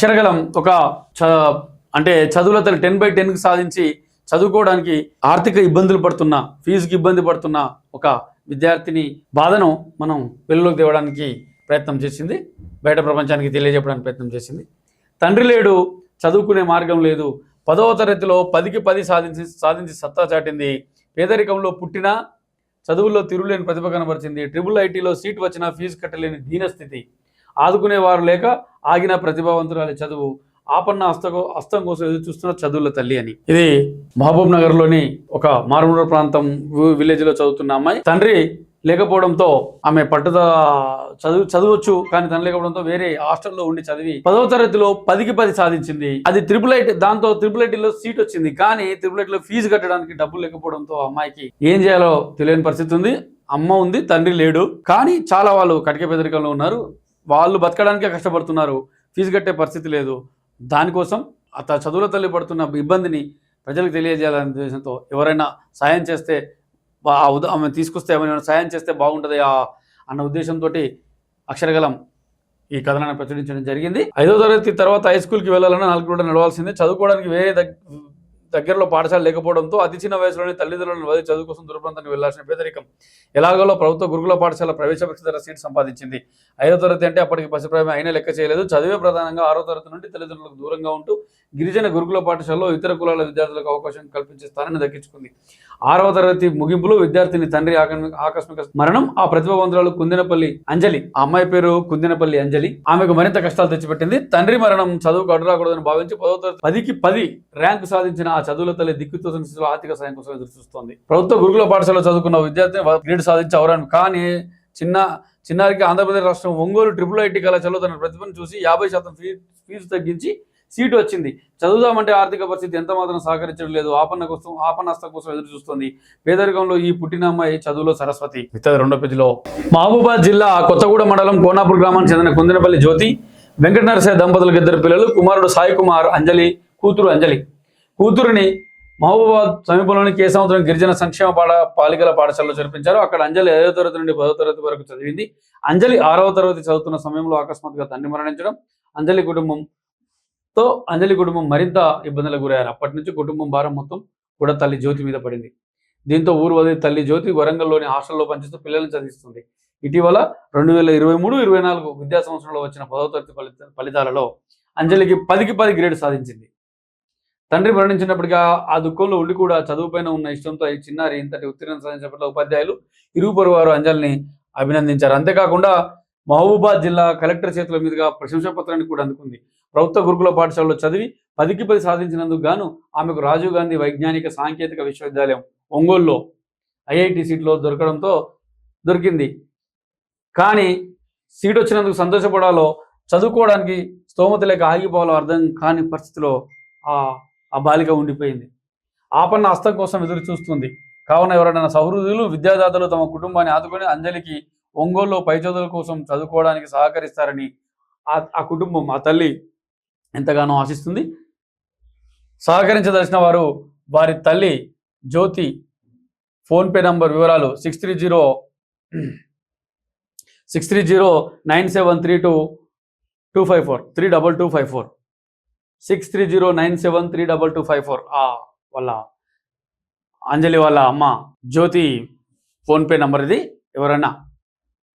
అక్షరగలం ఒక చ అంటే చదువులతో టెన్ బై టెన్కి సాధించి చదువుకోవడానికి ఆర్థిక ఇబ్బందులు పడుతున్న ఫీజుకి ఇబ్బంది పడుతున్న ఒక విద్యార్థిని బాధను మనం వెలుగులోకి తేవడానికి ప్రయత్నం చేసింది. బయట ప్రపంచానికి తెలియజెప్పడానికి ప్రయత్నం చేసింది. తండ్రి లేడు చదువుకునే మార్గం లేదు. పదవ తరగతిలో పదికి పది సాధించి సాధించి సత్తా చాటింది. పేదరికంలో పుట్టిన చదువుల్లో తిరుగులేని ప్రతిభ కనబరిచింది. ట్రిపుల్ ఐటీలో సీట్ వచ్చినా ఫీజు కట్టలేని దీనస్థితి. ఆదుకునేవారు లేక ఆగిన ప్రతిభావంతురాలి చదువు ఆపన్న హస్తకో హస్తం కోసం ఎదురు చూస్తున్న చదువుల తల్లి అని. ఇది మహబూబ్ నగర్లోని ఒక మారుమూల ప్రాంతం విలేజ్లో చదువుతున్న అమ్మాయి. తండ్రి లేకపోవడంతో ఆమె పట్టుద చదువు చదవచ్చు కానీ తను లేకపోవడంతో వేరే హాస్టల్లో ఉండి చదివి పదవ తరగతిలో పదికి పది సాధించింది. అది త్రిపుల్ ఐటీ దాంతో త్రిపుల్ ఐటీలో సీట్ వచ్చింది. కానీ త్రిపుల్ ఐటీలో ఫీజు కట్టడానికి డబ్బులు లేకపోవడంతో అమ్మాయికి ఏం చేయాలో తెలియని పరిస్థితి ఉంది. అమ్మ ఉంది తండ్రి లేడు. కానీ చాలా వాళ్ళు కటిక పెదరికంలో ఉన్నారు. వాళ్ళు బతకడానికే కష్టపడుతున్నారు ఫీజు కట్టే పరిస్థితి లేదు. దానికోసం అత చదువుల తల్లి పడుతున్న ఇబ్బందిని ప్రజలకు తెలియజేయాలనే ఉద్దేశంతో ఎవరైనా సాయం చేస్తే ఆమె తీసుకొస్తే ఏమైనా సాయం చేస్తే బాగుంటుంది అన్న ఉద్దేశంతో అక్షరగలం ఈ కథనాన్ని ప్రచురించడం జరిగింది. ఐదో తరగతి తర్వాత హై స్కూల్కి వెళ్ళాలన్నా నాలుగు కూడా నడవాల్సిందే. చదువుకోవడానికి వేరే దగ్గరలో పాఠశాల లేకపోవడంతో అతి చిన్న వయసులోనే తల్లిదండ్రులను వదిలి చదువు కోసం దూరప్రాంతానికి వెళ్ళాల్సిన పేదరికం. ఎలాగోలో ప్రభుత్వ గురుకుల పాఠశాల ప్రవేశ పరీక్ష ధర సీట్ సంపాదించింది. ఐదో తరగతి అంటే అప్పటికి పసిప్రాయం అయినా లెక్క చేయలేదు. చదివే ప్రధానంగా ఆరో తరగతి నుండి తల్లిదండ్రులకు దూరంగా ఉంటూ గిరిజన గురుకుల పాఠశాలలో ఇతర కులాల విద్యార్థులకు అవకాశం కల్పించే స్థానాన్ని దక్కించుకుంది. ఆరవ తరగతి ముగింపులో విద్యార్థిని తండ్రి ఆకస్మిక ఆకస్మిక మరణం ఆ ప్రతిభావంతురాలు కుందినపల్లి అంజలి ఆ అమ్మాయి పేరు కుందినపల్లి అంజలి. ఆమెకు మరింత కష్టాలు తెచ్చిపెట్టింది. తండ్రి మరణం చదువుకు అడ్డురాకూడదని భావించి పదవ తరగతి పదికి పది ర్యాంకు సాధించిన ఆ చదువుల తల్లి దిక్కుతో స్థితిలో ఆర్థిక సాయం కోసం ఎదురుచూస్తోంది. ప్రభుత్వ గురుకుల పాఠశాలలో చదువుకున్న విద్యార్థిని గ్రేడ్ సాధించి కానీ చిన్న చిన్నారికి ఆంధ్రప్రదేశ్ రాష్ట్రం ఒంగోలు ట్రిపుల్ ఐటీ కళాశాలలో తన ప్రతిభను చూసి యాభై శాతం ఫీజు ఫీజు తగ్గించి సీటు వచ్చింది. చదువుదామంటే ఆర్థిక పరిస్థితి ఎంత మాత్రం సహకరించడం లేదు. ఆపన్న కోసం ఆపన్నస్త కోసం ఎదురు చూస్తుంది పేదరికంలో ఈ పుట్టిన అమ్మాయి చదువులో సరస్వతి. మిగతా రెండో పేజీలో. మహబూబాద్ జిల్లా కొత్తగూడ మండలం కోనాపూర్ గ్రామానికి చెందిన కుందినపల్లి జ్యోతి వెంకట నరసయ్య దంపతులకు ఇద్దరు పిల్లలు కుమారుడు సాయి కుమార్ అంజలి కూతురు అంజలి. కూతురుని మహబూబాద్ సమీపంలోని కేసముద్రం గిరిజన సంక్షేమ పాఠ బాలికల పాఠశాలలో చేర్పించారు అక్కడ అంజలి ఐదవ తరగతి నుండి పదవ తరగతి వరకు చదివింది. అంజలి ఆరవ తరగతి చదువుతున్న సమయంలో అకస్మాత్తుగా తండ్రి మరణించడం అంజలి తో అంజలి కుటుంబం మరింత ఇబ్బందులకు గురయ్యారు. అప్పటి నుంచి కుటుంబం భారం మొత్తం కూడా తల్లి జ్యోతి మీద పడింది. దీంతో ఊరు వదిలి తల్లి జ్యోతి వరంగల్లోని హాస్టల్లో పనిచేస్తూ పిల్లల్ని చదివిస్తుంది. ఇటీవల రెండు వేల ఇరవై మూడు ఇరవై నాలుగు విద్యా సంవత్సరంలో వచ్చిన పదవ తరగతి ఫలిత ఫలితాలలో అంజలికి పదికి పది గ్రేడ్ సాధించింది. తండ్రి మరణించినప్పటికీ ఆ- దుఃఖంలో ఉండి కూడా చదువుపైన ఉన్న ఇష్టంతో ఈ చిన్నారి ఇంతటి ఉత్తీర్ణం సాధించిన ఉపాధ్యాయులు ఇరుగు పొరుగు వారు అంజలిని అభినందించారు. అంతేకాకుండా మహబూబాద్ జిల్లా కలెక్టర్ చేతుల మీదుగా ప్రశంసా పత్రాన్ని కూడా అందుకుంది. ప్రభుత్వ గురుకుల పాఠశాలలో చదివి పదికి పది సాధించినందుకు గాను ఆమెకు రాజీవ్ గాంధీ వైజ్ఞానిక సాంకేతిక విశ్వవిద్యాలయం ఒంగోలులో ఐఐటి సీట్లో దొరకడంతో దొరికింది. కానీ సీట్ వచ్చినందుకు సంతోషపడాలో చదువుకోవడానికి స్తోమత లేక ఆగిపోవాలో అర్థం కాని పరిస్థితిలో ఆ ఆ బాలిక ఉండిపోయింది. ఆపన్న హస్తం కోసం ఎదురు చూస్తుంది. కావున ఎవరైనా సహృదులు విద్యాదాతలు తమ కుటుంబాన్ని ఆదుకొని అంజలికి ఒంగోలులో పై చదువుల కోసం చదువుకోవడానికి సహకరిస్తారని ఆ ఆ కుటుంబం ఆ తల్లి ఎంతగానో ఆశిస్తుంది. సహకరించదలిచిన వారు వారి తల్లి జ్యోతి ఫోన్పే నంబర్ వివరాలు six three zero six three zero nine seven three two two five four three double two five four six three zero nine seven three double two five four వాళ్ళ అంజలి వాళ్ళ అమ్మ జ్యోతి ఫోన్పే నంబర్ ఇది. ఎవరైనా